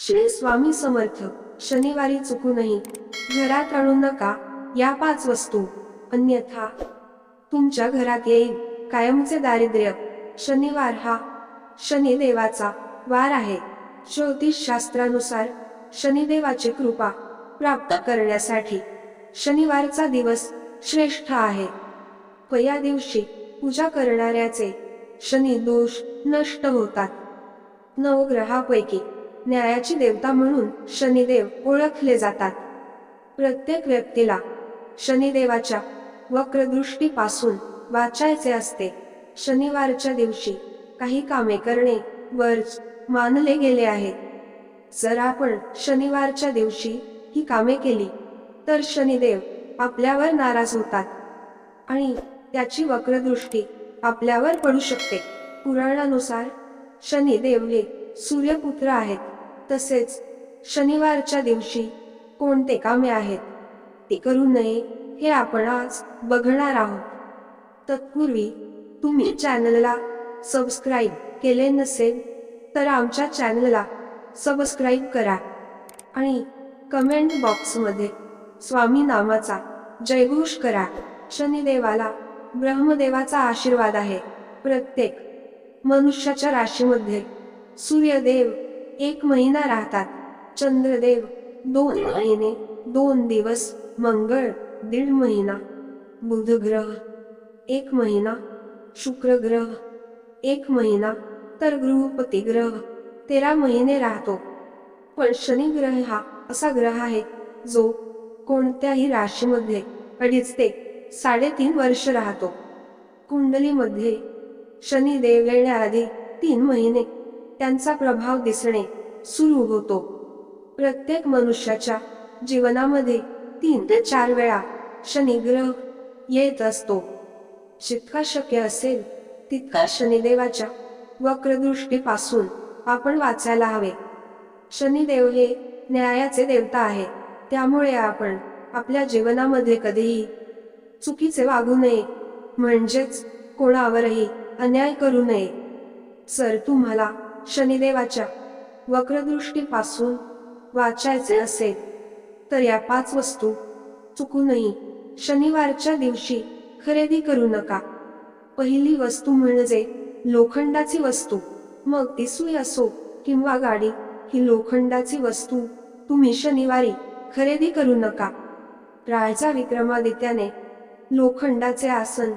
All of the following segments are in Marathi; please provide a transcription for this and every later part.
श्री स्वामी समर्थ शनिवारी चुकूनही घरात आणू नका या पाच वस्तू. अन्यथा तुमच्या घरात येईल कायमचे दारिद्र्य. शनिवार हा शनिदेवाचा वार आहे. ज्योतिष शास्त्रानुसार शनिदेवाची कृपा प्राप्त करण्यासाठी शनिवारचा दिवस श्रेष्ठ आहे. व या दिवशी पूजा करणाऱ्याचे शनी दोष नष्ट होतात. नवग्रहापैकी न्यायाची देवता म्हणून शनिदेव ओळखले जातात. प्रत्येक व्यक्तीला शनिदेवाच्या वक्रदृष्टीपासून वाचायचे असते. शनिवारच्या दिवशी काही कामे करणे वर्ज मानले गेले आहे. जर आपण शनिवारच्या दिवशी ही कामे केली तर शनिदेव आपल्यावर नाराज होतात आणि त्याची वक्रदृष्टी आपल्यावर पडू शकते. पुराणानुसार शनिदेव हे सूर्यपुत्र आहेत. तसेच शनिवारच्या दिवशी कोणते कामे आहेत? ते करू नये हे आपण आज बघणार आहोत. तत्पूर्वी तुम्ही चॅनलला सबस्क्राईब केले नसेल तर आमच्या चॅनलला सबस्क्राईब करा आणि कमेंट बॉक्समध्ये स्वामी नामाचा जयघोष करा. शनिदेवाला ब्रह्मदेवाचा आशीर्वाद आहे. प्रत्येक मनुष्याच्या राशीमध्ये सूर्यदेव एक महिना राहतात. चंद्रदेव दोन महिने दोन दिवस मंगळ दीड महिना बुध ग्रह एक महिना शुक्र ग्रह एक महिना तर गृहपती ग्रह तेरा महिने राहतो. पण शनी ग्रह हा असा ग्रह आहे जो कोणत्याही राशीमध्ये अडीच ते साडेतीन वर्ष राहतो. कुंडलीमध्ये शनिदेव येण्याआधी तीन महिने त्यांचा प्रभाव दिसणे सुरू होतो. प्रत्येक मनुष्याच्या जीवनामध्ये तीन ते चार वेळा शनिग्रह येत असतो. जितका शक्य असेल तितका शनिदेवाच्या वक्रदृष्टीपासून आपण वाचायला हवे. शनिदेव हे न्यायाचे देवता आहे. त्यामुळे आपण आपल्या जीवनामध्ये कधीही चुकीचे वागू नये. म्हणजेच कोणावरही अन्याय करू नये. सर तुम्हाला शनिदेवाच्या वक्रदृष्टीपासून वाचायचे असेल तर या पाच वस्तू चुकूनही शनिवारच्या दिवशी खरेदी करू नका. पहिली वस्तू म्हणजे लोखंडाची वस्तू. मग ती सुई असो किंवा गाडी ही लोखंडाची वस्तू तुम्ही शनिवारी खरेदी करू नका. राळचा विक्रमादित्याने लोखंडाचे आसन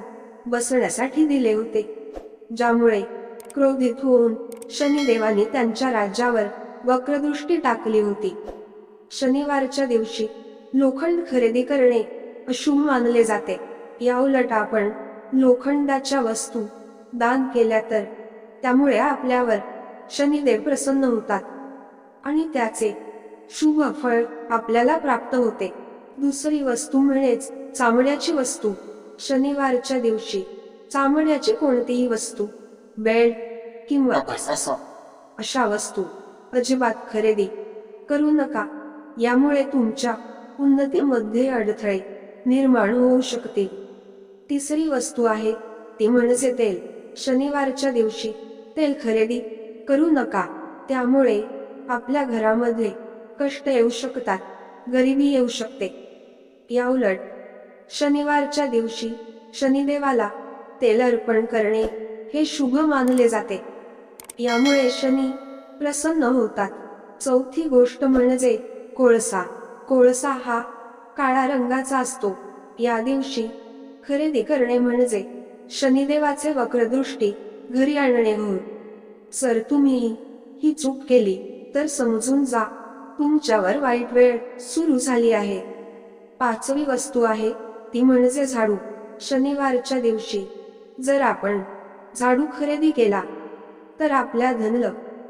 बसण्यासाठी दिले होते ज्यामुळे क्रोधित होऊन शनिदेवाने त्यांच्या राज्यावर वक्रदृष्टी टाकली होती. शनिवारच्या दिवशी लोखंड खरेदी करणे अशुभ मानले जाते. या उलट आपण लोखंडाच्या वस्तू दान केल्या तर त्यामुळे आपल्यावर शनिदेव प्रसन्न होतात. आणि त्याचे शुभ फळ आपल्याला प्राप्त होते. दुसरी वस्तू म्हणजेच चामड्याची वस्तू. शनिवारच्या दिवशी चामड्याची कोणतीही वस्तू बेड किंवा अशा वस्तू अजिबात खरेदी करू नका. यामुळे तुमच्या उन्नतीमध्ये अडथळे निर्माण होऊ शकतील. तिसरी वस्तू आहे ती म्हणजे तेल. शनिवारच्या दिवशी तेल खरेदी करू नका. त्यामुळे आपल्या घरामध्ये कष्ट येऊ शकतात गरिबी येऊ शकते. या उलट शनिवारच्या दिवशी शनिदेवाला तेल अर्पण करणे हे शुभ मानले जाते. यामुळे शनी प्रसन्न होतात. चौथी गोष्ट म्हणजे कोळसा. कोळसा हा काळा रंगाचा असतो. या दिवशी खरेदी करणे म्हणजे शनिदेवाचे वक्रदृष्टी घरी आणणे होय. जर तुम्ही ही चूक केली तर समजून जा. तुमच्यावर वाईट वेळ सुरू झाली आहे. पाचवी वस्तू आहे ती म्हणजे झाडू. शनिवारच्या दिवशी जर आपण झाडू खरेदी केला. तर आपल्या धनल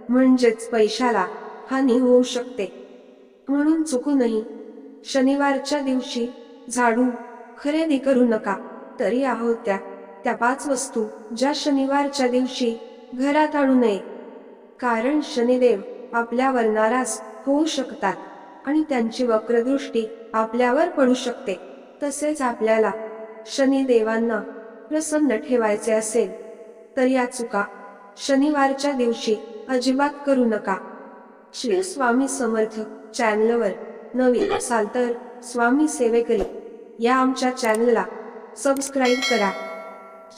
म्हणजेच पैशाला हानी होऊ शकते. म्हणून चुकूनही शनिवारच्या दिवशी झाडू खरेदी करू नका. तरी आहोत त्या त्या पाच वस्तू ज्या शनिवारच्या दिवशी घरात आणू नये. कारण शनिदेव आपल्यावर नाराज होऊ शकतात आणि त्यांची वक्रदृष्टी आपल्यावर पडू शकते. तसेच आपल्याला शनिदेवांना प्रसन्न ठेवायचे असेल तर या चुका शनिवारच्या दिवशी अजिबात करू नका. श्री स्वामी समर्थ चॅनलवर नवीन असाल तर स्वामी सेवेकरी या आमच्या चॅनलला सबस्क्राईब करा.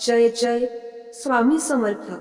जय जय स्वामी समर्थ.